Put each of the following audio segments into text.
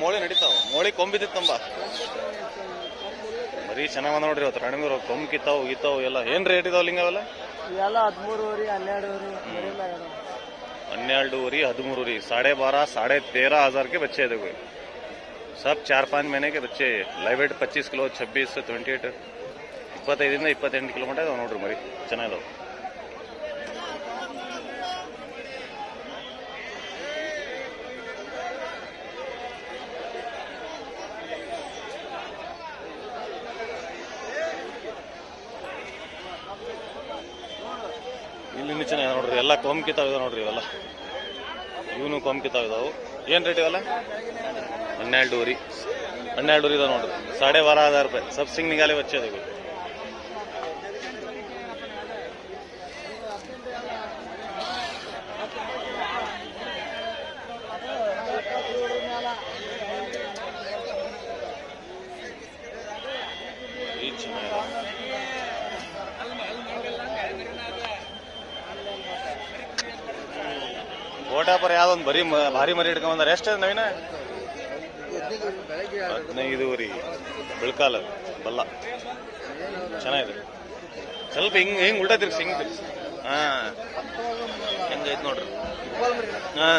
ಮೋಳಿ ನಡೀತಾವ ಮೋಳಿ ಕೊಂಬಿದ್ದಿತ್ತಂಬ ಬರೀ ಚೆನ್ನಾಗ ನೋಡ್ರಿ ಅವತ್ತು ರಣಮೀರು ಕೊಂಬ್ ಕಿತ್ತಾವು ಗಿತ್ತಾವು ಎಲ್ಲ ಏನ್ ರೇಟ್ ಇದಾವ ಲಿಂಗ ಅವೆಲ್ಲ ಇವೆಲ್ಲ ಹದಿಮೂರುವರೆ ಹನ್ನೆರಡುವರೆ ಹನ್ನೆರಡೂವರೆ ಹದಿಮೂರು साढ़े बारह साढ़े तेरह हजार के बच्चे है देखो ये। सब चार पाँच महीने के बच्चे live weight ಪಚ್ಚೀಸ್ kilo ಛಬ್ಬೀಸ್ twenty eight ಇಪ್ಪತ್ತೈದರಿಂದ ಇಪ್ಪತ್ತೆಂಟು ಕಿಲೋಮೀಟರ್ ಇದಾವೆ ನೋಡ್ರಿ ಮರಿ ನೋಡ್ರಿ, ಎಲ್ಲ ಕೊಂಬ್ ಕಿತ್ತಾವ್ ಇದಾವೆ ನೋಡ್ರಿ ಇವೆಲ್ಲ. ಇವನು ಕೊಂಬ್ ಕಿತ್ತಾವ್ ಇದಾವು. ಏನ್ ರೇಟ್ ಇವೆಲ್ಲ? ಹನ್ನೆರಡು ಊರಿ ಇದಾವೆ ನೋಡ್ರಿ. ಸಾಡೆ ಬಾರ ಹಜಾರ್ ರೂಪಾಯಿ. ಸಬ್ ಸಿಂಗ್ ನಿಗಾಲೆ ಬಚ್ಚೆ ಓಟಾಪರ ಯಾವ್ದೊಂದು ಬರೀ ಮ- ಭಾರಿ ಮರಿ ಹಿಡ್ಕೊಂಬಂದಾರ ಎಷ್ಟು ನವೀನ? ಹದಿನೈದು ಬಿಳ್ಕಾಲ ಬಲ್ಲ. ಚೆನ್ನಾಗಿದೆ. ಸ್ವಲ್ಪ ಹಿಂಗ್ ಹಿಂಗ್ ಉಲ್ಟಾ ತಿರ್ಸಿ ಹಿಂಗ್ ತಿರ್ಸಿ ಹಾ. ಹೆಂಗೈತ್ ನೋಡ್ರಿ. ಹಾ.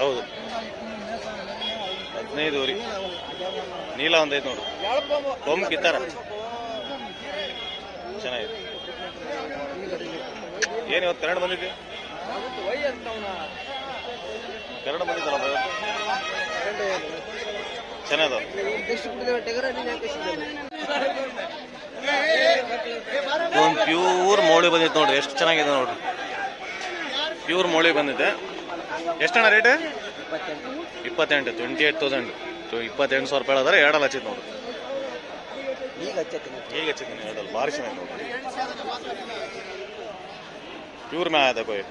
ಹೌದು. ಹದಿನೈದು ರೀ ನೀಲ ಒಂದೈತ್ ನೋಡ್ರಿ. ಕೊಂಬ್ ಕಿತ್ತಾರ. ಚೆನ್ನಾಗಿದೆ. ಏನ್ ಇವತ್ತು ಕನ್ನಡ ಬಂದಿದ್ದೆ ಕನ್ನಡ ಬಂದಿದ್ದಲ್ಲ ಚೆನ್ನಾಗದ. ಒಂದು ಪ್ಯೂರ್ ಮೋಳಿ ಬಂದಿತ್ತು ನೋಡ್ರಿ ಎಷ್ಟು ಚೆನ್ನಾಗಿದೆ ನೋಡ್ರಿ. ಪ್ಯೂರ್ ಮೋಳಿ ಬಂದಿದೆ. ಎಷ್ಟಣ್ಣ ರೇಟ್ ಇಪ್ಪತ್ತೆಂಟು ಟ್ವೆಂಟಿ ಏಟ್ ತೌಸಂಡ್ ಇಪ್ಪತ್ತೆಂಟು ಸಾವಿರ ರೂಪಾಯಿ ಆದರೆ ಎರಡಲ್ಲ ಹಚ್ಚಿತ್ತು ನೋಡ್ರಿ. ಈಗ ಹಚ್ಚತ್ತೀನಿ ಈಗ ಭಾರಿ ಚೆನ್ನಾಗಿ ನೋಡ್ರಿ. ಅದ ಕೊಯ್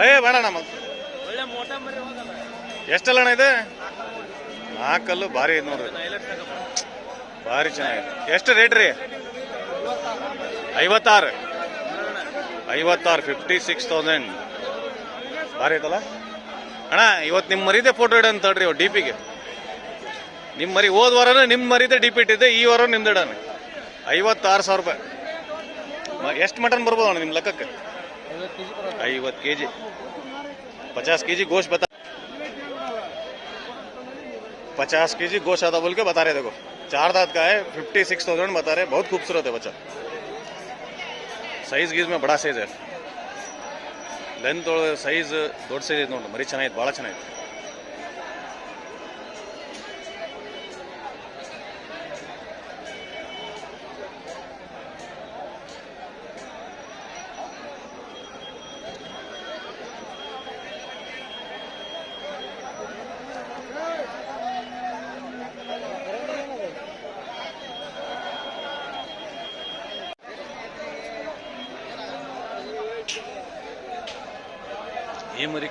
ಅಯ್ಯ ಬೇಡ ನಮ್ಮ ಒಳ್ಳೆ ಮೋಟ ಮರಿ ಎಷ್ಟಲ್ಲ ಅಣ್ಣ ಇದು? ನಾಲ್ಕಲ್ಲು ಭಾರಿ ಐತೆ ನೋಡ್ರಿ. ಭಾರಿ ಚೆನ್ನಾಗಿದೆ ಎಷ್ಟು ರೇಟ್ ರೀ? ಐವತ್ತಾರು. ಐವತ್ತಾರು ಫಿಫ್ಟಿ ಸಿಕ್ಸ್ ತೌಸಂಡ್ ಭಾರಿ ಐತಲ್ಲ? ಅಣ್ಣ ಇವತ್ತು ನಿಮ್ಮ ಮರಿದೆ ಫೋಟೋ ಇಡ ತಡ್ರಿ ಡಿ ಪಿಗೆ ನಿಮ್ಮ ಮರಿ ಹೋದ ವಾರನೂ ನಿಮ್ಮ ಮರಿದೆ ಡಿಪಿಟ್ಟಿದೆ ಈ ವಾರ ನಿಮ್ದಿಡಣ ಐವತ್ತಾರು ಸಾವಿರ ರೂಪಾಯಿ. ಎಷ್ಟು ಮಟನ್ ಬರ್ಬೋದು ಅಣ್ಣ ನಿಮ್ಮ ಲೆಕ್ಕಕ್ಕೆ? ಐವತ್ತು पचास के जी गोश बता पचास के जी गोश आता बोल के बता रहे देखो चार दात का है फिफ्टी सिक्स थाउज़ेंड बता रहे बहुत खूबसूरत है बच्चा साइज़ गीज में बड़ा साइज़ है लेंथ साइज़ दौड़ से नोड़ मरी चेना भाला चेना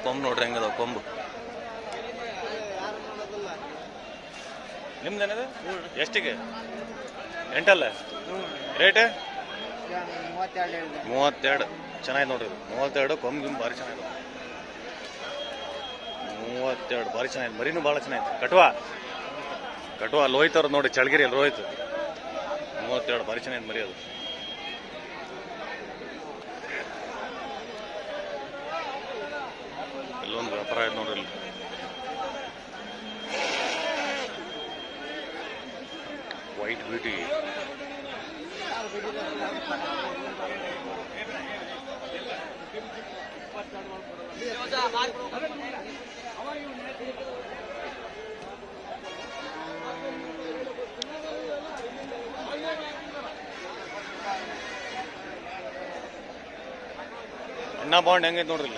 ಕೊಂಬು ನೋಡ್ರಿ ಹೆಂಗದ ಕೊಂಬು? ನಿಮ್ದೇನದ? ಎಷ್ಟಿಗೆ? ಎಂಟಲ್ಲ? ರೇಟ್? ಮೂವತ್ತೆರಡು. ಚೆನ್ನಾಗಿ ನೋಡ್ರಿ. ಮೂವತ್ತೆರಡು, ಕೊಂಬು ಗಿಂಬು ಭಾರಿ ಚೆನ್ನಾಗಿದೆ. ಮೂವತ್ತೆರಡು, ಭಾರಿ ಚೆನ್ನಾಗಿದೆ. ಮರಿನೂ ಭಾಳ ಚೆನ್ನಾಗಿತ್ತು ಕಟ್ವಾ? ಕಟ್ವಾ ಅಲ್ಲಿ ಅವ್ರದ್ದು ನೋಡಿ ಚಳಗಿರಿ ಅಲ್ಲಿ ಹೋಯ್ತು ಮೂವತ್ತೆರಡು, ಭಾರಿ ಚೆನ್ನಾಗಿದೆ ಮರಿ ಅದು. ನೋಡ್ರಿ ವೈಟ್ ಬ್ಯೂಟಿ ಅಣ್ಣ ಬಾಂಡ್ ಹೆಂಗೈತೆ ನೋಡ್ರಿ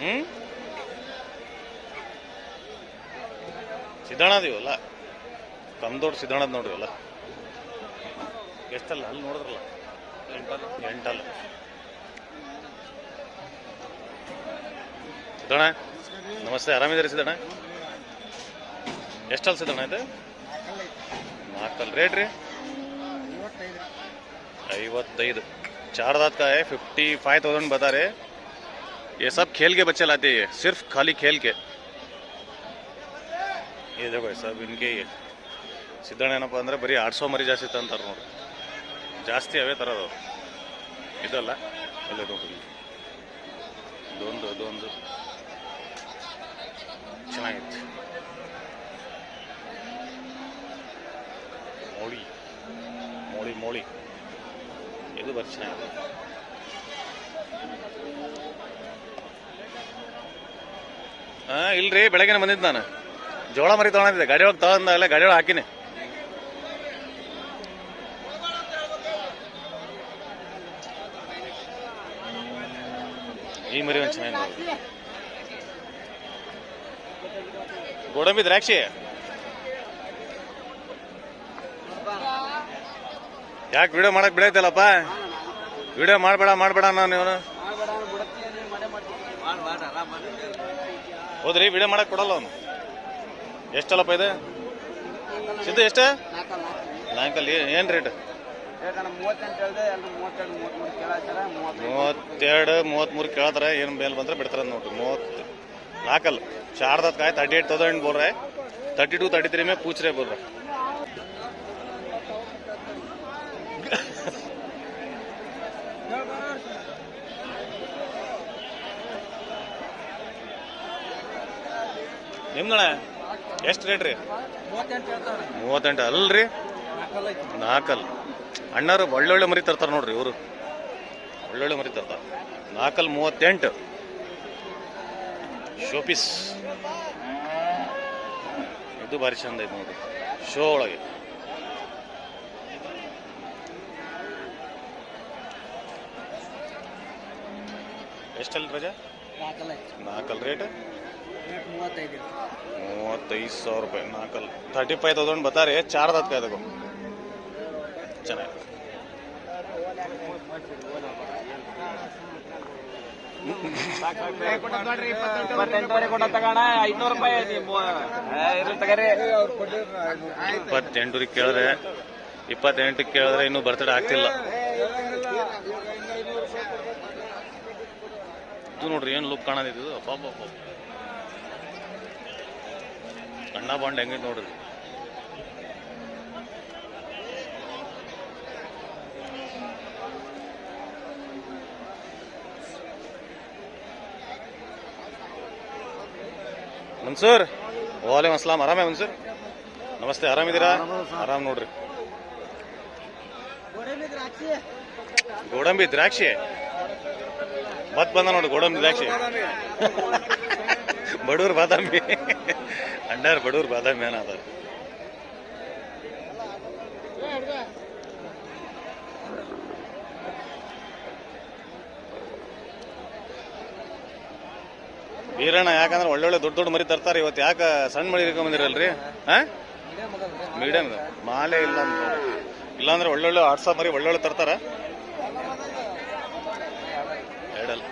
ಹ್ಞೂ ಸಿದ್ಧಾಣದೀವಲ್ಲ ಕಮ್ದೋಡ್ ಸಿದ್ಧಾಣದ ನೋಡ್ರಿವಲ್ಲ ಎಷ್ಟಲ್ಲ ಅಲ್ಲಿ ನೋಡಿದ್ರಲ್ಲ? ಎಂಟಲ್ಲ. ಸಿದ್ದಣ್ಣ ನಮಸ್ತೆ ಆರಾಮಿದ್ದೀರಿ ಸಿದ್ದಣ್ಣ ಎಷ್ಟಲ್ಲಿ ಸಿದ್ದಣ್ಣ ಇದು? ನಾಲ್ಕಲ್ಲ. ರೇಟ್ ರೀ? ಐವತ್ತೈದು. ಚಾರ್ದಾತ್ಕಾಯಿ ಫಿಫ್ಟಿ ಫೈವ್ ತೌಸಂಡ್ ಬತ್ತಾರೆ ये सब खेल के बच्चे लाते हैं सिर्फ खाली खेल के ये देखो ये सब इनके ही ಸಿದ್ದಣ್ಣ ಏನಪ್ಪ ಅಂದರೆ ಬರೀ ಆರು ಸಾವಿರ ಮರಿ ಜಾಸ್ತಿ ತಂತಾರೆ ನೋಡ್ರಿ ಜಾಸ್ತಿ ಅವೇ ತರೋದು ಇದಲ್ಲ ಅಲ್ಲೇ ನೋಡ್ರಿ ಇದೊಂದು ಅದೊಂದು ಚೆನ್ನಾಗಿತ್ತು ಮೋಳಿ ಮೋಳಿ ಮೋಳಿ ಇದು ಬರೀ ಚೆನ್ನಾಗಿದೆ ಇಲ್ರಿ ಬೆಳಗ್ಗೆ ಬಂದಿದ್ದು ನಾನು. ಜೋಳ ಮರಿ ತಗೊಂಡಿದ್ದೆ. ಗಾಡಿ ಒಳಗೆ ತಗೊಂಡಾಗಲೇ ಗಾಡಿ ಒಳಗೆ ಹಾಕಿನಿ. ಈ ಮರಿ ಒಂದು ಚೆನ್ನಾಗಿ ಗೋಡಂಬಿ ದ್ರಾಕ್ಷಿ? ಯಾಕೆ ವಿಡಿಯೋ ಮಾಡಕ್ ಬಿಡೈತಲ್ಲಪ್ಪ? ವಿಡಿಯೋ ಮಾಡಬೇಡ ಮಾಡಬೇಡ ನಾನು ಇವನು. ಹೌದ್ರಿ ವಿಡಿಯೋ ಮಾಡಕ್ ಕೊಡಲ್ಲ ಅವನು. ಎಷ್ಟಲ್ಲಪ್ಪ ಇದೆ? ಸಿದ್ದು ಎಷ್ಟೇ? ಲಾಂಕಲ್ಲಿ ಏನು ರೇಟ್ ಮೂವತ್ತೆರಡು, ಮೂವತ್ಮೂರು ಕೇಳತ್ತಾರ ಏನು ಮೇಲೆ ಬಂದ್ರೆ ಬಿಡ್ತಾರೆ ನೋಡ್ರಿ, ಮೂವತ್ತು. ಲಾಕಲ್ ಚಾರ್ದಾತ್ ಕಾಯ್ ತರ್ಟಿ ಏಟ್ ತೌಸಂಡ್ ಬೋರ್ರೆ. ತರ್ಟಿ ಟು ತರ್ಟಿ ತ್ರೀ ಮೇ ಪೂಚ್ರೆ ಬೋರ್ರೆ. ನಿಮ್ದಣ ಎಷ್ಟು ರೇಟ್ ರೀ? ಮೂವತ್ತೆಂಟು ಅಲ್ರಿ? ನಾಲ್ಕಲ್ ಅಣ್ಣರು ಒಳ್ಳೊಳ್ಳೆ ಮರಿ ತರ್ತಾರೆ ನೋಡ್ರಿ ಇವರು. ಒಳ್ಳೊಳ್ಳೆ ಮರಿ ತರ್ತಾರೆ. ನಾಲ್ಕಲ್ ಮೂವತ್ತೆಂಟು. ಶೋಪೀಸ್. ಇದು ಭಾರಿ ಚಂದ ಐತೆ ನೋಡ್ರಿ. ಶೋ ಒಳಗೆ. ಎಷ್ಟಲ್ ರಜಾ? ನಾಲ್ಕಲ್ಲ ನಾಲ್ಕಲ್ ರೇಟ್ ಮೂವತ್ತೈದು. ಸಾವಿರ ರೂಪಾಯಿ ನಾಲ್ಕಲ್ಲ. ತರ್ಟಿ ಫೈವ್ ತೌಸಂಡ್ ಬತ್ತಾರೆ ಚಾರ್ಜ್ ಹತ್ತು ಅದಕ್ಕೂ. ಚೆನ್ನಾಗಿದೆ ಕೇಳಿದ್ರೆ ಇಪ್ಪತ್ತೆಂಟಕ್ಕೆ ಕೇಳಿದ್ರೆ ಇನ್ನೂ ಬರ್ತಡೆ ಆಗ್ತಿಲ್ಲ. ಇದು ನೋಡ್ರಿ ಏನು ಲುಕ್ ಕಾಣೋದಿದ್ದು ಪಾಪ ಅಣ್ಣ ಬಾಂಡ್ ಹೆಂಗೈತೆ ನೋಡ್ರಿ ಮನ್ಸೂರ್, ವಾಲೇಮ್ ಅಸ್ಲಾಂ. ಆರಾಮೇ ಮನ್ಸೂರ್? ನಮಸ್ತೆ, ಆರಾಮಿದ್ದೀರಾ? ಆರಾಮ್ ನೋಡ್ರಿ. ಗೋಡಂಬಿ ದ್ರಾಕ್ಷಿ? ಮತ್ ಬಂದ ನೋಡಿ ಗೋಡಂಬಿ ದ್ರಾಕ್ಷಿ. ಬಡೂರ್ ಬಾದಾಮಿ. ಅಂಡಾರ್ ಬಡೂರ್ ಬಾದಾಮಿ ಏನಾದ ವೀರಣ್ಣ, ಯಾಕಂದ್ರೆ ಒಳ್ಳೊಳ್ಳೆ ದೊಡ್ಡ ದೊಡ್ಡ ಮರಿ ತರ್ತಾರೆ, ಇವತ್ತು ಯಾಕೆ ಸಣ್ಣ ಮರಿ ಬಂದಿರಲ್ರಿ ಹಾ ಮೀಡಿಯಂ ಮಾಲೆ ಇಲ್ಲ. ಇಲ್ಲಾಂದ್ರೆ ಒಳ್ಳೊಳ್ಳೆ ಆಡ್ಸ ಮರಿ ಒಳ್ಳೊಳ್ಳೆ ತರ್ತಾರ ಎರಡಲ್ಲ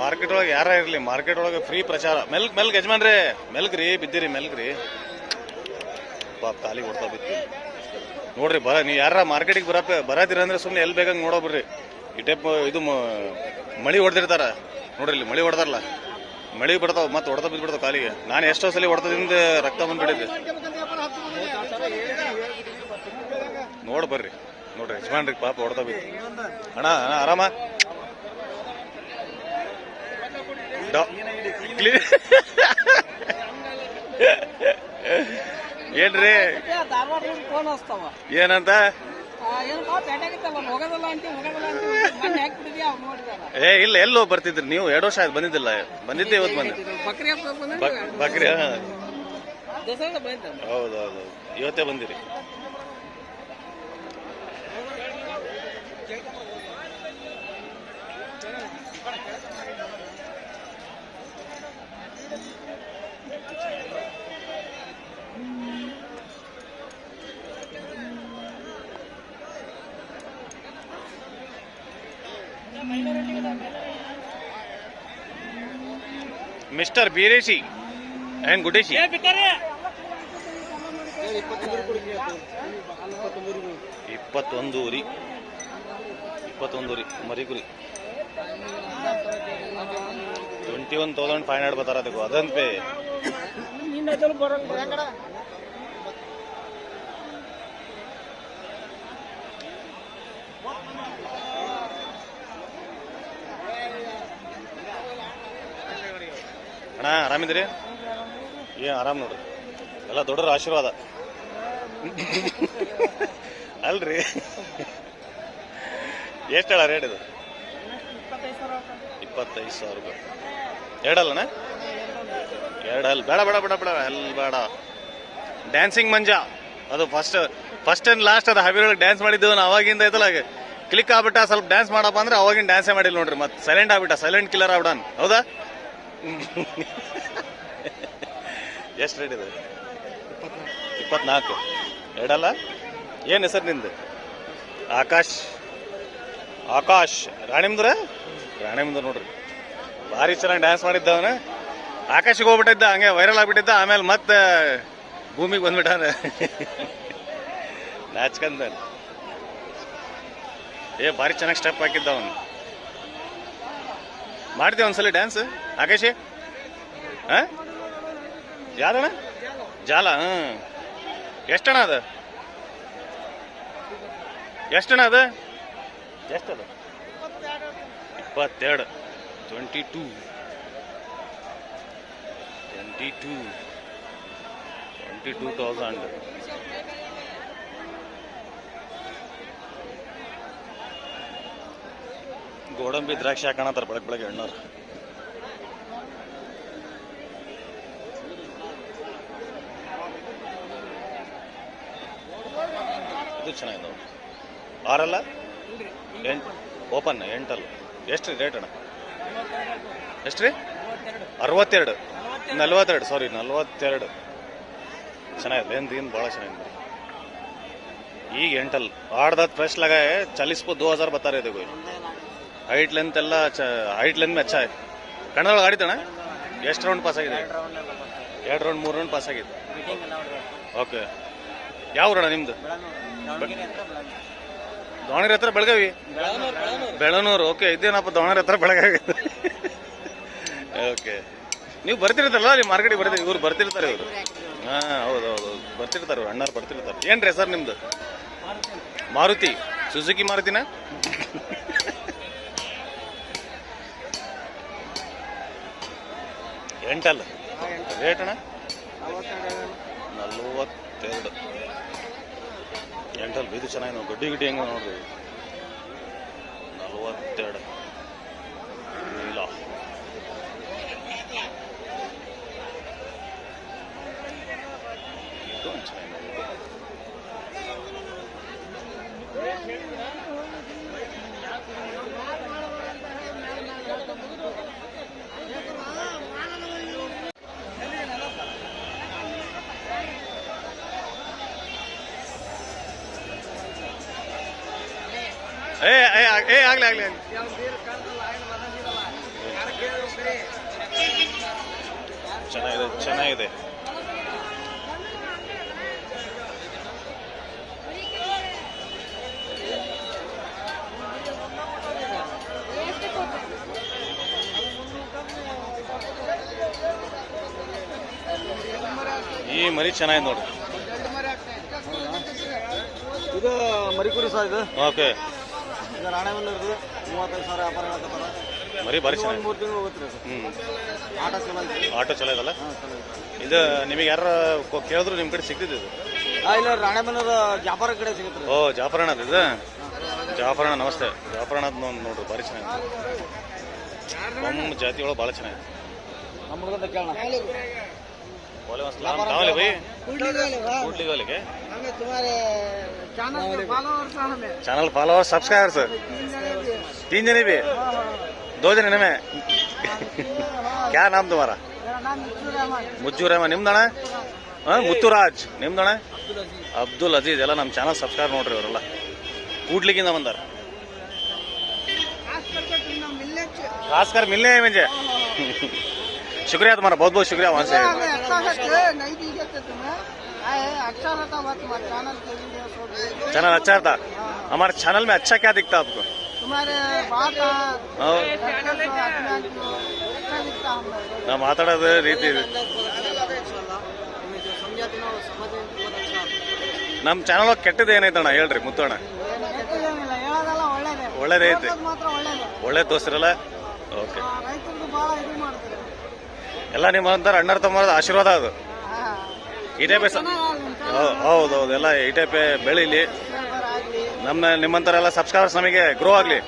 ಮಾರ್ಕೆಟ್ ಒಳಗೆ ಯಾರ ಇರಲಿ? ಮಾರ್ಕೆಟ್ ಒಳಗೆ ಫ್ರೀ ಪ್ರಚಾರ. ಮೆಲ್ಕ್ ಮೆಲ್ಕ್ ಯಜಮಾನ್ರಿ ಮೆಲ್ಕ್ ರೀ, ಬಿದ್ದಿರಿ ಮೆಲ್ಕ್ ರೀ. ಪಾಪ ಖಾಲಿ ಕೊಡ್ತಾ ಬಿತ್ತಿ ನೋಡ್ರಿ, ಬರ, ನೀವು ಯಾರ ಮಾರ್ಕೆಟಿಗೆ ಬರ ಬರತ್ತೀರ ಅಂದ್ರೆ ಸುಮ್ಮನೆ ಎಲ್ಲಿ ಬೇಕಂಗೆ ನೋಡೋ ಬರ್ರಿ ಈ ಟೈಪ್ ಇದು ಮಳಿ ಹೊಡೆದಿರ್ತಾರ. ನೋಡ್ರಿ, ಇಲ್ಲಿ ಮಳಿ ಹೊಡೆದಾರಲ್ಲ. ಮಳಿ ಬಿಡ್ತಾವ, ಮತ್ತೆ ಹೊಡೆದ ಬಿದ್ದುಬಿಡ್ತಾವ ಕಾಲಿಗೆ. ನಾನು ಎಷ್ಟೋ ಸಲ ಹೊಡೆದಿಂದ ರಕ್ತ ಬಂದ್ಬಿಟ್ಟಿದ್ದೆ. ನೋಡಿ ಬರ್ರಿ. ನೋಡ್ರಿ ಯಜಮಾನ್ರಿ ಪಾಪ ಹೊಡೆದ ಬಿತ್ತು ಅಣ್ಣ ಅಣ್ಣ, ಆರಾಮ ಡಾ- ಕ್ಲೀ- ಏನ್ರಿ ಧಾರವಾಡ ಫೋನ್ ಹಚ್ತಾವ ಏನಂತ ಏನಪ್ಪ ಪೇಟೆಗಿತ್ತಲ್ಲ ಹೋಗೋದಲ್ಲ ಅಂತ ಹೋಗೋದಲ್ಲ ಅಂತ ಮೊನ್ನೆ ಹಾಕ್ಬಿಟ್ಟಿದ್ಯಾ ಅವ್ರು ಏನಂತ? ಏ ಇಲ್ಲ ಎಲ್ಲೋ ಬರ್ತಿದ್ರಿ? ನೀವು ಎರಡು ವರ್ಷ ಆಯ್ತು ಬಂದಿದ್ದಿಲ್ಲ. ಬಂದಿದ್ದೆ ಇವತ್ತು ಬಂದ ಬಕ್ರಿ ಹೌದೌದು ಇವತ್ತೇ ಬಂದಿರಿ. ಮಿಸ್ಟರ್ ಬೀರೇಶಿ ಆ್ಯಂಡ್ ಗುಡೇಶಿ ಇಪ್ಪತ್ತೊಂದು ಉರಿ ಇಪ್ಪತ್ತೊಂದು ಉರಿ ಮರಿ ಕುರಿ twenty one thousand five hundred ಬರ್ತಾರ ಅದಕ್ಕೂ ಅದಂತ ಪೇ. ಅಣ್ಣ ಆರಾಮಿದ್ರಿ ಏನ್ ಆರಾಮ್ ನೋಡ್ರಿ ಎಲ್ಲ ದೊಡ್ಡರ ಆಶೀರ್ವಾದ. ಅಲ್ರಿ. ಎಷ್ಟು ಹೇಳ ರೇಟ್ ಇದು? ಇಪ್ಪತ್ತೈದು ಸಾವಿರ ರೂಪಾಯಿ. ಎರಡಲ್ಲಣ್ಣ? ಎರಡಲ್ಲ. ಬೇಡ ಬೇಡ ಬೇಡ ಬೇಡ. ಅಲ್ಲಿ ಬೇಡ. ಡ್ಯಾನ್ಸಿಂಗ್ ಮಂಜ. ಅದು ಫಸ್ಟ್ ಫಸ್ಟ್ ಆ್ಯಂಡ್ ಲಾಸ್ಟ್ ಅದು ಹವಿರೊಳಗೆ ಡ್ಯಾನ್ಸ್ ಮಾಡಿದ್ದೆವು ನಾವು ಅವಾಗಿಂದ ಐತಲ್ಲ ಕ್ಲಿಕ್ ಆಗ್ಬಿಟ್ಟ ಸ್ವಲ್ಪ ಡ್ಯಾನ್ಸ್ ಮಾಡಪ್ಪ ಅಂದ್ರೆ ಅವಾಗಿನ ಡ್ಯಾನ್ಸೇ ಮಾಡಿಲ್ಲ ನೋಡ್ರಿ ಮತ್ತೆ. ಸೈಲೆಂಟ್ ಆಗ್ಬಿಟ್ಟ. ಸೈಲೆಂಟ್ ಕಿಲ್ಲರ್ ಆಗ್ಬಿಡನ್ ಹೌದಾ? ಎಷ್ಟು ರೇಟ್ ಇದೆ? ಇಪ್ಪತ್ನಾಲ್ಕು. ಎರಡಲ್ಲ? ಏನು ಹೆಸರು ನಿಂದು? ಆಕಾಶ್. ಆಕಾಶ್. ರಾಣಿಮ್ದ್ರ ರಾಣಿಮ್ದ್ರ ನೋಡ್ರಿ. ಭಾರಿ ಚೆನ್ನಾಗಿ ಡ್ಯಾನ್ಸ್ ಮಾಡಿದ್ದವನ. ಆಕಾಶಿಗೆ ಹೋಗ್ಬಿಟ್ಟಿದ್ದ, ಹಂಗೆ ವೈರಲ್ ಆಗಿಬಿಟ್ಟಿದ್ದ, ಆಮೇಲೆ ಮತ್ತೆ ಭೂಮಿಗೆ ಬಂದ್ಬಿಟ್ಟಾನ ನಾಚ್ಕಂದ ಏ, ಭಾರಿ ಚೆನ್ನಾಗಿ ಸ್ಟೆಪ್ ಹಾಕಿದ್ದ ಅವನು ಮಾಡ್ತೀವಿ ಒಂದ್ಸಲ ಡ್ಯಾನ್ಸ್ ಆಕಾಶ? ಹಾಂ? ಯಾವ್ದಣ್ಣ ಜಾಲ ಹ್ಞೂ ಎಷ್ಟಣ ಅದ? ಎಷ್ಟಣ ಅದ? ಎಷ್ಟದ? ಇಪ್ಪತ್ತೆರಡು. Twenty two twenty two twenty two thousand ಗೋಡಂಬಿ ದ್ರಾಕ್ಷಿ ಹಾಕೋಣತ್ತಾರ ಬೆಳಗ್ಗೆ ಬೆಳಗ್ಗೆ ಹೆಣ್ಣವ್ರು ಇದು ಚೆನ್ನಾಗಿದೆ ಆರಲ್ಲ? ಎಂಟು ಓಪನ್ ಎಂಟಲ್ಲ. ಎಷ್ಟು ರೀ ರೇಟ್ ಅಣ್ಣ? ಎಷ್ಟು ರೀ ಅರವತ್ತೆರಡು. ನಲ್ವತ್ತೆರಡು ಸಾರಿ ನಲ್ವತ್ತೆರಡು. ಚೆನ್ನಾಗಿದೆ ಏನು ಏನು ಭಾಳ ಚೆನ್ನಾಗಿದೆ ಈಗ ಎಂಟಲ್ ಆಡ್ದ ಫ್ರೆಶ್ ಲಗಾಯ ಚಲಿಸ್ಬೋದು ದೋ ಹಜಾರ್ ಬತ್ತಾರೆ ಗೋಯ್ ಹೈಟ್ ಲೆಂತ್ ಎಲ್ಲ ಹೈಟ್ ಲೆಂತ್ ಮೆಚ್ಚ ಕನ್ನಡದೊಳಗೆ ಆಡಿತಣ್ಣ ಎಷ್ಟು ರೌಂಡ್ ಪಾಸ್ ಆಗಿದೆ? ಎರಡು ರೌಂಡ್ ಮೂರು ರೌಂಡ್ ಪಾಸ್ ಆಗಿದೆ. ಓಕೆ ಯಾವ ಊರಣ್ಣ ನಿಮ್ದು? ದಾವಣಗೆರೆ ಹತ್ರ ಬೆಳಗಾವಿ. ಬೆಳನೂರು ಓಕೆ ಇದೇನಪ್ಪ ದಾವಣಗೆರೆ ಹತ್ರ ಬೆಳಗಾವಿ ಓಕೆ ನೀವು ಬರ್ತಿರ್ತಾರಲ್ಲ ನೀವು ಮಾರ್ಕೆಟಿಗೆ ಬರ್ತೀರಿ ಇವ್ರು ಬರ್ತಿರ್ತಾರೆ ಇವರು. ಹಾಂ ಹೌದು ಹೌದು ಹೌದು. ಬರ್ತಿರ್ತಾರೆ ಅಣ್ಣಾರು ಬರ್ತಿರ್ತಾರೆ. ಏನು ರೀ ಸರ್ ನಿಮ್ದು? ಮಾರುತಿ. ಸುಜುಕಿ ಮಾರುತಿನ? ಎಂಟಲ್ಲ? ರೇಟ್ ಅಣ್ಣ? ನಲ್ವತ್ತೆರಡು. ಎಂಟಲ್ ಬೀದಿ ಚೆನ್ನಾಗಿ ನಾವು ಗಡ್ಡಿ ಗಿಡ್ಡಿ ಹೆಂಗೆ ನೋಡ್ರಿ ಮರಿ ಚೆನ್ನಾಗಿ ನೋಡ್ರಿ ಇದು ಮರಿಕುರಿ ಸರ್ ಇದು. ಓಕೆ. ಇದು ರಾಣೆಬೆಲ್ಲ ಇರ್ತದೆ ಮೂವತ್ತೈದು ಸಾವಿರ ವ್ಯಾಪಾರ ಹೇಳಕತ್ತಾರ ಮರಿ ಭಾರಿ ಒಂದು ಚೆನ್ನಾಗಿದೆ. ಮೂರು ತಿಂಗಳು ಹೋಗುತ್ತೆ ರೀ ಹ್ಞೂ ಆಟ ಚಲೋ ಐತಿ ಆಟೋ ಚಲೋ ಇದಲ್ಲ? ಹಾಂ ಚಲೋ ಇದು. ನಿಮಗೆ ಯಾರ ಕೇಳಿದ್ರು ನಿಮ್ಮ ಕಡೆ ಸಿಗ್ತಿದ್ದು ಇದು? ಹಾಂ ಇಲ್ಲ ರಾಣೆಬೆನ್ನೂರು ಜಾಫರ ಕಡೆ ಸಿಗುತ್ತೆ. ಓ ಓ ಜಾಫರಣ್ಣದ ಇದು? ಜಾಫರಣ್ಣ ನಮಸ್ತೆ. ಜಾಫರಣ್ಣದ ಒಂದು ನೋಡ್ರಿ ಭಾರಿ ಚೆನ್ನಾಗಿದೆ. ನಮ್ಮ ಜಾತಿ ಒಳಗೆ ಭಾಳ ಚೆನ್ನಾಗಿದೆ. ನಮ್ಗೆ ಕೇಳೋಣ. बोले अस्सलाम कहाँ वाले भाई कूटली वाले के तुम्हारे चैनल फॉलोअर्स हमें चैनल फॉलोअर सब्सक्राइबर सर तीन जने भी दो जने में क्या नाम तुम्हारा मेरा नाम मिठू रहमान ಮುಜ್ಜು ರೇಮ ನಿಮ್ದಣ ಹಾಂ ಮುತ್ತುರಾಜ್ ನಿಮ್ದಣ ಅಬ್ದುಲ್ ಅಜೀಜ್ ಎಲ್ಲ ನಮ್ಮ ಚಾನಲ್ ಸಬ್ಸ್ಕ್ರೈಬ್ ನೋಡ್ರಿ ಅವರೆಲ್ಲ ಕೂಡ್ಲಿಗಿಂದ ಬಂದಾರ करके तुमने मिलने च- खास कर मिलने हैं मुझे शुक्रिया तुम्हारा बहुत बहुत शुक्रिया वहाँ से हमें अच्छा से थे, नहीं दी जाते तुम्हें आए, अच्छा रहता हुआ तुम्हारे चैनल के वीडियो सब चैनल अच्छा था हमारे चैनल में अच्छा क्या दिखता आपको तुम्हारे बात और अच्छा दिखता हमें ನಾವು ಮಾತಾಡೋದು ರೀತಿ ನಿಮಗೆ जो समझाते ना वो समझ में बहुत अच्छा आता है ನಮ್ಮ ಚಾನಲ್ ಕೆಟ್ಟದ್ದು ಏನೈತಣ್ಣ ಹೇಳ್ರಿ ಮುತ್ತಣ್ಣ ಕೆಟ್ಟದೇನಿಲ್ಲ ಹೇಳೋದೆಲ್ಲ ಒಳ್ಳೇದೇ ಒಳ್ಳೇದೈತಿ ಹೇಳೋದು ಮಾತ್ರ ಒಳ್ಳೇದೇ ಒಳ್ಳೆ ತೋರಿಸಿರಲ್ಲ ಓಕೆ ಆ, ನಿಮ್ಮ ಅಂತಾರೆ ಎಲ್ಲ ಅಣ್ಣರ ತಮ್ಮರದ ಆಶೀರ್ವಾದ ಅದು. ಈ ಟೈಪೇ ಸ ಹೌದು ಹೌದು ಎಲ್ಲ ಈ ಟೈಪೇ ಬೆಳೀಲಿ. ನಮ್ಮ ನಿಮ್ಮಂತರ ಎಲ್ಲ ಸಬ್ಸ್ಕ್ರೈಬರ್ಸ್ ನಮಗೆ ಗ್ರೋ ಆಗಲಿ.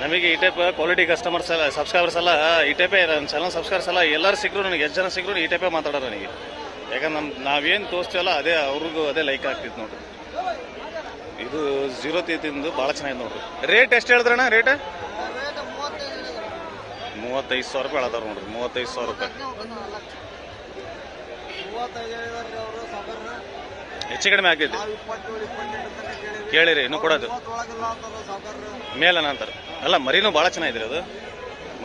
ನಮಗೆ ಈ ಟೈಪ್ ಕ್ವಾಲಿಟಿ ಕಸ್ಟಮರ್ಸ್ ಎಲ್ಲ ಸಬ್ಸ್ಕ್ರೈಬರ್ಸ್ ಎಲ್ಲ ಈ ಟೈಪೇ ನನ್ನ ಚಾನಲ್ ಸಬ್ಸ್ಕ್ರೈಬರ್ಸ್ ಎಲ್ಲ ಎಲ್ಲರೂ ಸಿಕ್ಕರು ನನಗೆ ಎಷ್ಟು ಜನ ಸಿಕ್ಕರು ಈ ಟೈಪೇ ಮಾತಾಡೋರು ನನಗೆ. ಯಾಕಂದ್ರೆ ನಮ್ಮ ನಾವೇನು ತೋರಿಸ್ತೀವಲ್ಲ ಅದೇ ಅವ್ರಿಗೂ ಅದೇ ಲೈಕ್ ಆಗ್ತಿತ್ತು ನೋಡ್ರಿ. ಇದು ಜೀರೋ ತೀತಿಂದು ಭಾಳ ಚೆನ್ನಾಗಿದೆ ನೋಡ್ರಿ. ರೇಟ್ ಎಷ್ಟು ಹೇಳಿದ್ರಣ್ಣ ರೇಟ್. ಮೂವತ್ತೈದು ಸಾವಿರ ರೂಪಾಯಿ ಹೇಳ್ತಾರೆ ನೋಡ್ರಿ, ಮೂವತ್ತೈದು ಸಾವಿರ ರೂಪಾಯಿ. ಹೆಚ್ಚು ಕಡಿಮೆ ಆಗ್ತೈತಿ. ಕೇಳಿರಿ, ಇನ್ನು ಕೊಡೋದು. ಮೇಲನ ಅಂತಾರೆ. ಅಲ್ಲ, ಮರಿನೂ ಭಾಳ ಚೆನ್ನಾಗಿದ್ರಿ ಅದು.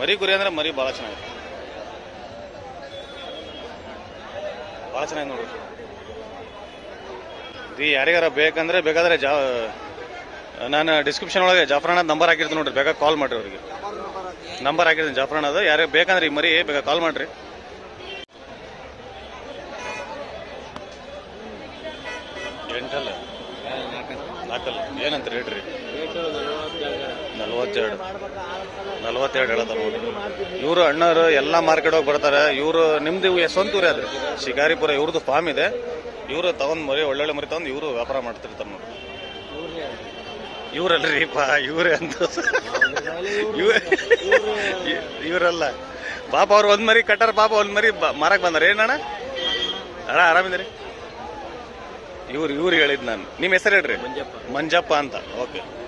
ಮರಿ ಕುರಿ ಅಂದ್ರೆ ಮರಿ ಭಾಳ ಚೆನ್ನಾಗಿದೆ ಭಾಳ ಚೆನ್ನಾಗಿ ನೋಡ್ರಿ. ಇದು ಯಾರಿಗಾರ ಬೇಕಂದ್ರೆ ಬೇಕಾದ್ರೆ ಜಾ ನಾನು ಡಿಸ್ಕ್ರಿಪ್ಷನ್ ಒಳಗೆ ಜಾಫ್ರಾನ ನಂಬರ್ ಹಾಕಿರ್ತೀನಿ ನೋಡ್ರಿ ಬೇಕಾ ಕಾಲ್ ಮಾಡ್ರಿ ಅವ್ರಿಗೆ. ನಂಬರ್ ಹಾಕಿರ್ತೀನಿ. ಅದು. ಯಾರು ಬೇಕಂದ್ರೆ ಈ ಮರಿ ಬೇಗ ಕಾಲ್ ಮಾಡ್ರಿ. ಎಂಟಲ್ಲ? ನಾಲ್ಕಲ್ಲ? ಏನಂತ ರೇಟ್ ರೀ? ನಲ್ವತ್ತೆರಡು. ನಲ್ವತ್ತೆರಡು ಹೇಳದ ಇವರು ಅಣ್ಣವರು ಎಲ್ಲ ಮಾರ್ಕೆಟ್ ಹೋಗಿ ಬರ್ತಾರೆ. ಇವರು ನಿಮ್ದು ಇವು ಸ್ವಂತ ಊರೇ ಅದ್ರಿ ಶಿಕಾರಿಪುರ ಇವ್ರದ್ದು ಫಾರ್ಮ್ ಇದೆ. ಇವರು ತಗೊಂಡು ಮರಿ, ಒಳ್ಳೊಳ್ಳೆ ಮರಿ ತಗೊಂಡು ಇವರು ವ್ಯಾಪಾರ ಮಾಡ್ತಿರ್ತಾರೆ ನೋಡ್ರಿ. ಇವ್ರಲ್ರಿ ಇವರೇ ಇವ್ರೇ ಅಂತ. ಇವ್ರ ಇವರಲ್ಲ. ಪಾಪ ಅವ್ರು ಒಂದ್ ಮರಿ ಕಟ್ಟಾರ ಪಾಪ ಒಂದ್ ಮರಿ ಬ- ಮಾರಕ್ ಬಂದಾರ. ಏನಣ್ಣ ಅಣ್ಣ? ಆರಾಮಿದ್ರಿ ಇವ್ರು ಇವ್ರು ಹೇಳಿದ್ ನಾನು. ನಿಮ್ಮ ಹೆಸರು ಹೇಳ್ರಿ? ಮಂಜಪ್ಪ. ಅಂತ. ಓಕೆ.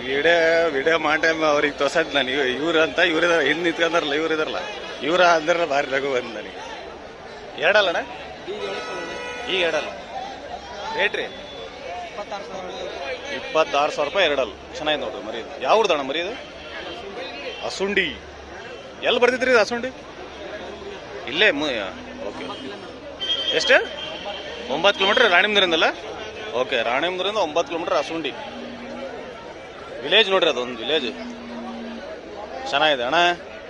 ವಿಡಿಯೋ ವಿಡಿಯೋ ಮಾಡೋ ಅವ್ರಿಗೆ ತೋರ್ಸದ್ ನಾನು. ಇವ್ ಇವ್ರು ಅಂತ ಇವ್ರಿದಾರ ಹಿಂದ್ ನಿಂತ್ಕೊಂಡಾರಲ್ಲ ಇವ್ರು ಇದಾರಲ್ಲ. ಇವ್ರ ಅಂದ್ರೆ ಭಾರಿ ರಘು ಬಂದ್ ನನಗೆ. ಎರಡಲ್ಲಣ್ಣ ಈಗ ಎರಡಲ್ಲ. ರೇಟ್ ರೀ? ಇಪ್ಪತ್ತಾರು ಸಾವಿರ ರೂಪಾಯಿ ಎರಡಲ್ಲ. ಚೆನ್ನಾಗಿ ನೋಡ್ರಿ ಮರಿ ಯಾವ ಯಾವ್ದಣ್ಣ ಮರಿ ಇದು? ಅಸುಂಡಿ. ಎಲ್ಲಿ ಬರ್ತಿದ್ರಿ ಇದು ಅಸುಂಡಿ? ಇಲ್ಲೇ ಓಕೆ. ಎಷ್ಟು? ಒಂಬತ್ತು ಕಿಲೋಮೀಟ್ರ್ ರಾಣಿಮಂದ್ರಿಂದಲ್ಲ ಓಕೆ ರಾಣಿಮಂದ್ರಿಂದ ಒಂಬತ್ತು ಕಿಲೋಮೀಟ್ರ್ ಅಸುಂಡಿ. ವಿಲೇಜ್ ನೋಡ್ರಿ ಅದೊಂದು ವಿಲೇಜ್ ಚೆನ್ನಾಗಿದೆ ಅಣ್ಣ.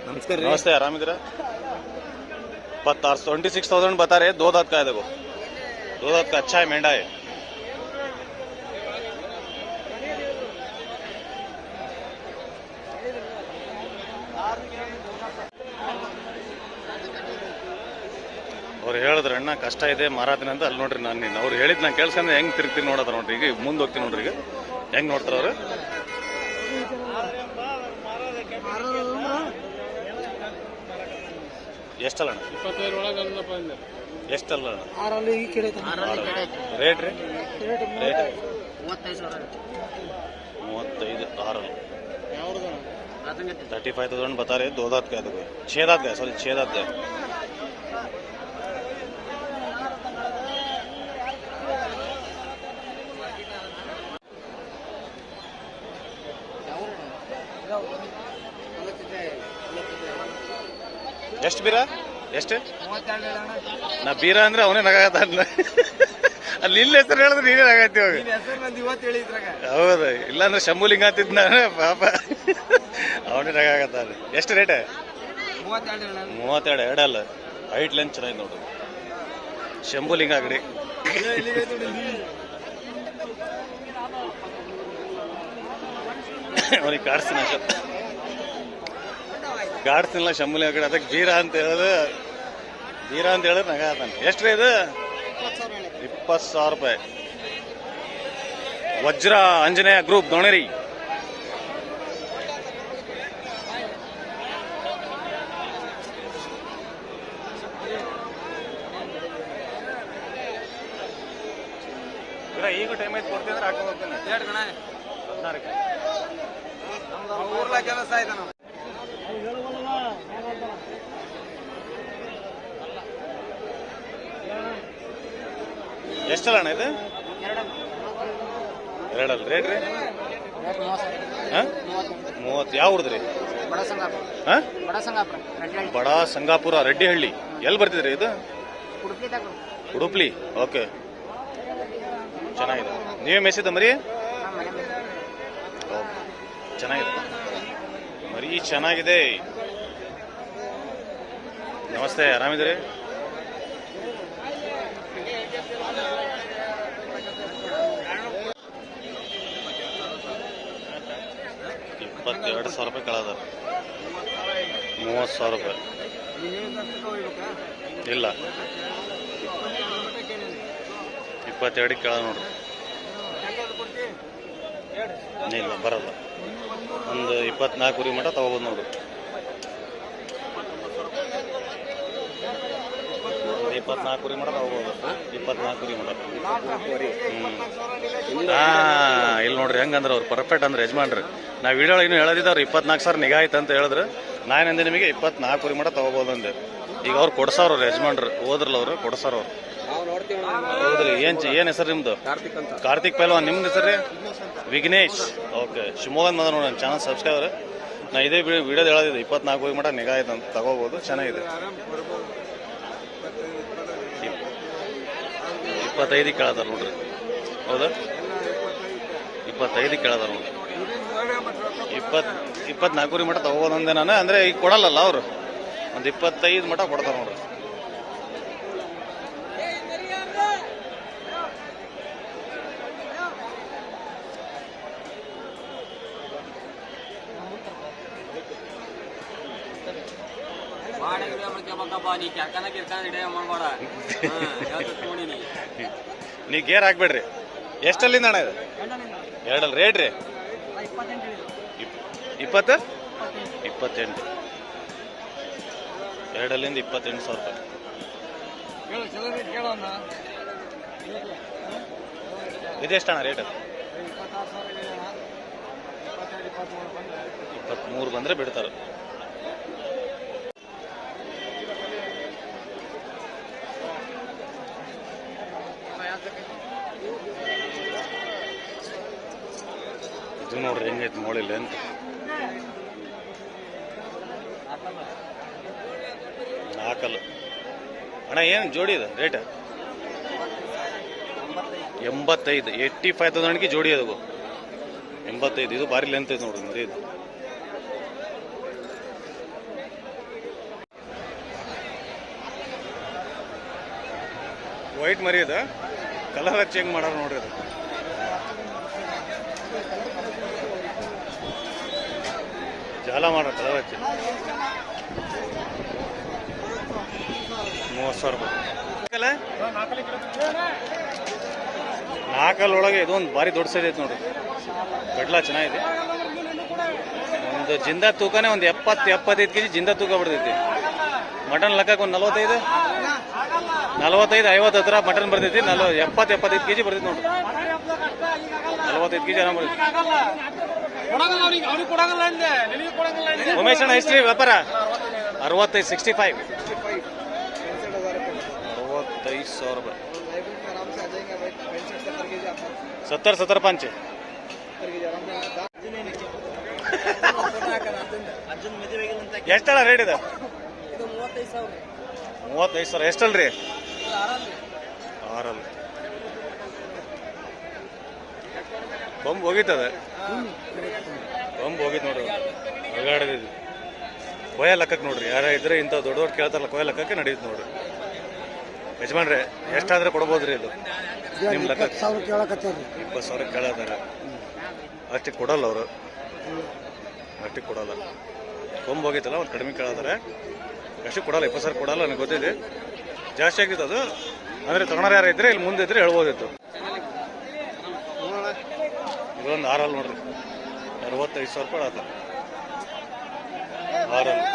ನಮಸ್ಕಾರ ನಮಸ್ತೆ ಆರಾಮಿದ್ರ ಇಪ್ಪತ್ತಾರು ಟ್ವೆಂಟಿ ಸಿಕ್ಸ್ ತೌಸಂಡ್ ಬತ್ತಾರೆ ದೋದಾತ್ ಕಾಯ್ದೆಗೋ ದೋದಾತ್ ಕಚ್ಚಾಯ್ ಮೆಂಡಾಯ್. ಅವ್ರು ಹೇಳಿದ್ರು ಅಣ್ಣ ಕಷ್ಟ ಇದೆ ಮಾರಾತಿನ ಅಂತ ಅಲ್ಲಿ ನೋಡ್ರಿ ನಾನು ನೀನು ಅವ್ರು ಹೇಳಿದ್ ನಾನು ಕೇಳ್ಸ್ಕೊಂಡೆ ಹೆಂಗ್ ತಿರ್ಗ್ತೀನಿ ನೋಡೋದ್ರ ನೋಡ್ರಿ ಈಗ ಮುಂದೆ ಹೋಗ್ತೀನಿ ನೋಡ್ರಿ ಈಗ ಹೆಂಗ್ ನೋಡ್ತಾರ ಅವ್ರು ಎಷ್ಟಲ್ಲ ಅಣ್ಣ ಇಪ್ಪತ್ತೈದು ಒಳಗೆ ಅಂದಪ್ಪ ಅಂದೆ ಎಷ್ಟಲ್ಲ ಅಣ್ಣ ಆರಲ್ಲಿ ಈ ಕಡೆ ರೇಟ್ ರೀ ರೇಟ್ ಮೂವತ್ತೈದು ಸಾವಿರ ಮೂವತ್ತೈದು ಆರಲ್ಲ ಯಾವ್ದು थर्टी फाइव थाउजेंड बता रहे दो दांत का है देखो छह दांत का है सॉरी छह दांत का है ಎಷ್ಟು ಬೀರ? ಎಷ್ಟು? ನಾ ಬೀರ ಅಂದ್ರೆ ಅವನೇ ನಗಾಗತ್ತ ಅಲ್ಲಿ ಇಲ್ಲ ಹೆಸರು ಹೇಳಿದ್ರೆ ನೀನೇ ನಗಾಯ್ತಿ ಇವಾಗ. ಹೌದು. ಇಲ್ಲಾಂದ್ರೆ ಶಂಭುಲಿಂಗ ಅಂತಿದ್ ನಾನು ಪಾಪ. ಅವನೇ ನಗಾಗತ್ತಾನೆ ಎಷ್ಟು ರೇಟ್ ಮೂವತ್ತೆರಡು ಎರಡಲ್ಲ. ಹೈಟ್ ಲೆಂತ್ ಚೆನ್ನಾಗಿ ನೋಡು. ಶಂಭುಲಿಂಗ ಅಂಗಡಿ. ಅವನಿಗೆ ಕಾಡ್ಸ್ತೀನಿ ಅಷ್ಟೇ. ಕಾಡ್ಸ್ತಿಲ್ಲ ಶಂಬುಲಿ ಕಡೆ. ಅದಕ್ಕೆ ಬೀರಾ ಅಂತ ಹೇಳೋದು ಬೀರಾ ಅಂತ ಹೇಳಿದ್ರೆ ನಗ ಆತಾನೆ. ಎಷ್ಟು ರೀ ಇದು? ಇಪ್ಪತ್ತು ಸಾವಿರ ರೂಪಾಯಿ. ವಜ್ರ ಆಂಜನೇಯ ಗ್ರೂಪ್ ದೊಣರಿ. ಈಗ ಟೈಮ್ ಐತೆ ಕೊಡ್ತೀನಿ ಅಂದ್ರೆ ಹಾಕೊಂಡು ಹೋಗ್ತೇನೆ. ಗಣ ಹದಿನಾರಕ್ಕೆ. ಊರ್ಲ ಕೆಲಸ ಆಯ್ತು ಎಷ್ಟಲ್ಲ ಅಣ್ಣ ಇದು? ಎರಡು ಎರಡಲ್ಲ ರೇಟ್ ರೀ? ಹಾಂ? ಮೂವತ್ತು, ಯಾವ ಸಂಗಾಪುರ ಹಾಂ? ಬಡ ಸಂಗಾಪುರ, ರೆಡ್ಡಿಹಳ್ಳಿ. ಎಲ್ಲಿ ಬರ್ತಿದ್ರಿ ಇದು? ಉಡುಪ್ಲಿ ಓಕೆ. ಚೆನ್ನಾಗಿದೆ. ನೀವೇ ಮೇಸಿದ್ದ ಮರಿ? ಚೆನ್ನಾಗಿದೆ. ಮರಿ ಚೆನ್ನಾಗಿದೆ. ನಮಸ್ತೆ, ಆರಾಮಿದ್ದೀರಿ? ಇಪ್ಪತ್ತೆರಡು ಸಾವಿರ ರೂಪಾಯಿ ಕಳೆದಾರೆ ಮೂವತ್ತು ಸಾವಿರ ರೂಪಾಯಿ. ಇಲ್ಲ. ಇಪ್ಪತ್ತೆರಡಕ್ಕೆ ಕೇಳ ನೋಡ್ರಿ ಇಲ್ಲ ಬರಲ್ಲ. ಒಂದು ಇಪ್ಪತ್ನಾಲ್ಕು ಮಟ ತಗೋಬೋದು ನೋಡ್ರಿ ಇಪ್ಪತ್ನಾಲ್ಕು ಕುರಿ ಮಾಡೋದು ತಗೋಬೋದು ಇಪ್ಪತ್ನಾಲ್ಕು ಕುರಿ ಮಾಡೋದು. ಹ್ಞೂ ಹಾಂ ಇಲ್ಲಿ ನೋಡ್ರಿ ಹೆಂಗಂದ್ರೆ ಅವ್ರು ಪರ್ಫೆಕ್ಟ್ ಅಂದ್ರೆ ಯಜಮಾನ್ರಿ. ನಾವು ವಿಡಿಯೋ ಇನ್ನೂ ಹೇಳದಿದ್ದವ್ರು ಇಪ್ಪತ್ನಾಲ್ಕು ಸಾವಿರ ನಿಗಾ ಆಯ್ತು ಅಂತ ಹೇಳಿದ್ರೆ. ನಾನೇಂದೆ ನಿಮಗೆ ಇಪ್ಪತ್ನಾಲ್ಕು ಕುರಿ ಮಾಡೋ ತಗೋಬೋದು ಅಂದೆ. ಈಗ ಅವ್ರು ಕೊಡ್ಸಾವ್ರು ಅವ್ರು ಯಜಮಾನ್ರು. ಹೋದ್ರಲ್ಲ ಅವರು ಕೊಡ್ಸಾರ ಅವ್ರು. ಹೌದ್ರಿ ಏನ್ ಏನ್ ಹೆಸರು ನಿಮ್ದು? ಕಾರ್ತಿಕ್ ಪೈಲ್ವಾನ್ ನಿಮ್ದು ಹೆಸರು ವಿಘ್ನೇಶ್. ಓಕೆ ಶಿವಮೊಗ್ಗದ ಮದ ನೋಡಿ ಚಾನಲ್ ಸಬ್ಸ್ಕ್ರೈಬರ್ ನಾ ಇದೇ ವಿಡಿಯೋದು ಹೇಳೋದಿದೆ ಇಪ್ಪತ್ನಾಲ್ಕು ಮಟ ನಿಗಾ ಆಯ್ತು ಅಂತ. ತಗೋಬೋದು ಚೆನ್ನಾಗಿದೆ. ಇಪ್ಪತ್ತೈದಕ್ಕೆ ಕೇಳದ ನೋಡ್ರಿ. ಹೌದಾ? ಇಪ್ಪತ್ತೈದು ಕೇಳದ ನೋಡ್ರಿ. ಇಪ್ಪತ್ ಇಪ್ಪತ್ನಾಲ್ಕೂರಿ ಮಟ ತಗೋಬೋದು ನಾನು ಅಂದ್ರೆ ಈಗ ಕೊಡಲ್ಲಲ್ಲ ಅವರು. ಒಂದು ಇಪ್ಪತ್ತೈದು ಮಟ ಕೊಡ್ತಾರೆ ನೋಡ್ರಿ. ಮಾಡಿ ವಿಡಿಯೋ ಮಾಡ್ಕೊಬೇಕಪ್ಪ ನೀ ಕೆರ್ಕನ ಕಿರ್ಕನ ಹಿಡಿಯ ಮಾಡ್ಬೇಡ ನೋಡಿ ನೀ. ನೀ ಗೇರ್ ಹಾಕ್ಬೇಡ್ರಿ. ಎಷ್ಟಲ್ಲಿಂದ ಅಣ್ಣ ಇದು? ಎರಡಲ್ಲಿ ರೇಟ್ ರೀ? ಇಪ್- ಇಪ್ಪತ್ತು? ಇಪ್ಪತ್ತೆಂಟು. ಎರಡಲ್ಲಿಂದ ಇಪ್ಪತ್ತೆಂಟು ಸಾವಿರ ರೂಪಾಯಿ. ಇದೆಷ್ಟಣ್ಣ ರೇಟ್ ಇಪ್ಪತ್ತ್ಮೂರು ಬಂದರೆ ಬಿಡ್ತಾರೆ. ಇದು ನೋಡ್ರಿ ಹೆಂಗೈತೆ ನೋಡಿಲ್ಲ ಅಂತ. ನಾಲ್ಕಲ್ಲು. ಅಣ್ಣ, ಏನು ಜೋಡಿ ಇದೆ? ರೇಟ್ ಎಂಬತ್ತೈದು. ಏಯ್ಟಿ ಫೈವ್ ತೌಸಂಡ್ಗೆ ಜೋಡಿ ಅದು. ಎಂಬತ್ತೈದು. ಇದು ಭಾರಿ ಲೆಂತ್ ಐತೆ ನೋಡ್ರಿ ಮರಿ ಇದು. ವೈಟ್ ಮರಿ ಇದೆ. ಕಲರ್ ಚೇಂಜ್ ಮಾಡೋರು ನೋಡ್ರಿ ಅದು ಜಾಲ ಮಾಡೋ ಮೂವತ್ತು ಸಾವಿರ ರೂಪಾಯಿ ನಾಲ್ಕಲ್ಲಿ? ಒಳಗೆ ಇದೊಂದು ಭಾರಿ ದೊಡ್ಡ ಸೈಜ್ ಐತೆ ನೋಡ್ರಿ ಗಡ್ಲ ಚೆನ್ನಾಗಿದೆ. ಒಂದು ಜಿಂದ ತೂಕನೇ ಒಂದು ಎಪ್ಪತ್ತು ಎಪ್ಪತ್ತೈದು ಕೆ ಜಿ ಜಿಂದ ತೂಕ ಬಿಡ್ತೈತಿ ಮಟನ್ ಲೆಕ್ಕಕ್ಕೆ ಒಂದು ನಲ್ವತ್ತೈದು ನಲವತ್ತೈದು ಐವತ್ತು ಹತ್ರ ಮಟನ್ ಬರ್ತೈತಿ. ನಲ್ವ ಎಪ್ಪತ್ತು ಎಪ್ಪತ್ತೈದು ಕೆ ಜಿ ಬರ್ತೈತಿ ನೋಡ್ರಿ ನಲ್ವತ್ತೈದು ಕೆ ಜಿ ಆರಾಮ ಬರ್ತೈತಿ. ಉಮೇಶ್ ಅಣ್ಣ ಎಷ್ಟು ರೀ ವ್ಯಾಪಾರ ಅರವತ್ತೈದು ಸಿಕ್ಸ್ಟಿ ಫೈವ್ ಅರವತ್ತೈದು ಸಾವಿರ ರೂಪಾಯಿ आराम से आ जाएंगे भाई पैंसठ सत्तर के जी आपको ಸತ್ತರ ಸತ್ತರ ಪಂಚ್ सत्तर के जी आराम से ಅರ್ಜುನ್ ಮದುವೆಗೆ ಅಂತ ಎಷ್ಟಲ್ಲ ರೇಟ್ ಇದೆ ಇದು ಮೂವತ್ತೈದು ಸಾವಿರ ಮೂವತ್ತೈದು ಸಾವಿರ ಎಷ್ಟಲ್ರಿ ಕೊಂಬ್ ಹೋಗಿತ್ತದ? ಬಂಬ್ ಹೋಗಿತ್ತು ನೋಡ್ರಿ ಹೊರಗಾಡದಿದ್ದು ಕೊಯ ಲೆಕ್ಕಕ್ಕೆ ನೋಡ್ರಿ. ಯಾರ ಇದ್ರೆ ಇಂಥ ದೊಡ್ಡ ದೊಡ್ಡ ಕೇಳ್ತಾರಲ್ಲ ಕೊಯ ಲೆಕ್ಕಕ್ಕೆ ನಡೆಯುತ್ತೆ ನೋಡ್ರಿ. ಯಜಮಾನ್ರೆ ಎಷ್ಟಾದ್ರೆ ಕೊಡ್ಬೋದ್ರಿ ಇದು? ನಿಮ್ಮ ಲೆಕ್ಕ ಇಪ್ಪತ್ತು ಸಾವಿರ ಕೇಳದಾರೆ ಅಷ್ಟಿಗೆ ಕೊಡಲ್ಲ ಅವರು. ಅಷ್ಟಿಗೆ ಕೊಡಲ್ಲ. ಕೊಂಬ್ ಹೋಗಿತ್ತಲ್ಲ ಅವ್ರು ಕಡಿಮೆ ಕೇಳತ್ತಾರೆ ಅಷ್ಟು ಕೊಡಲ್ಲ ಇಪ್ಪತ್ತು ಸಾವಿರ ಕೊಡಲ್ಲ ನನಗೆ ಗೊತ್ತಿದೆ. ಜಾಸ್ತಿ ಆಗಿತ್ತು ಅದು. ಅಂದರೆ ತಗೊಂಡಾರ ಯಾರು ಇದ್ರೆ ಇಲ್ಲಿ ಮುಂದೆ ಇದ್ರೆ ಹೇಳ್ಬೋದಿತ್ತು. ಇದೊಂದು ಆರಲ್ಲಿ ನೋಡ್ರಿ ಅರವತ್ತೈದು ಸಾವಿರ ರೂಪಾಯಿ ಆತ ಆರಲ್ಲಿ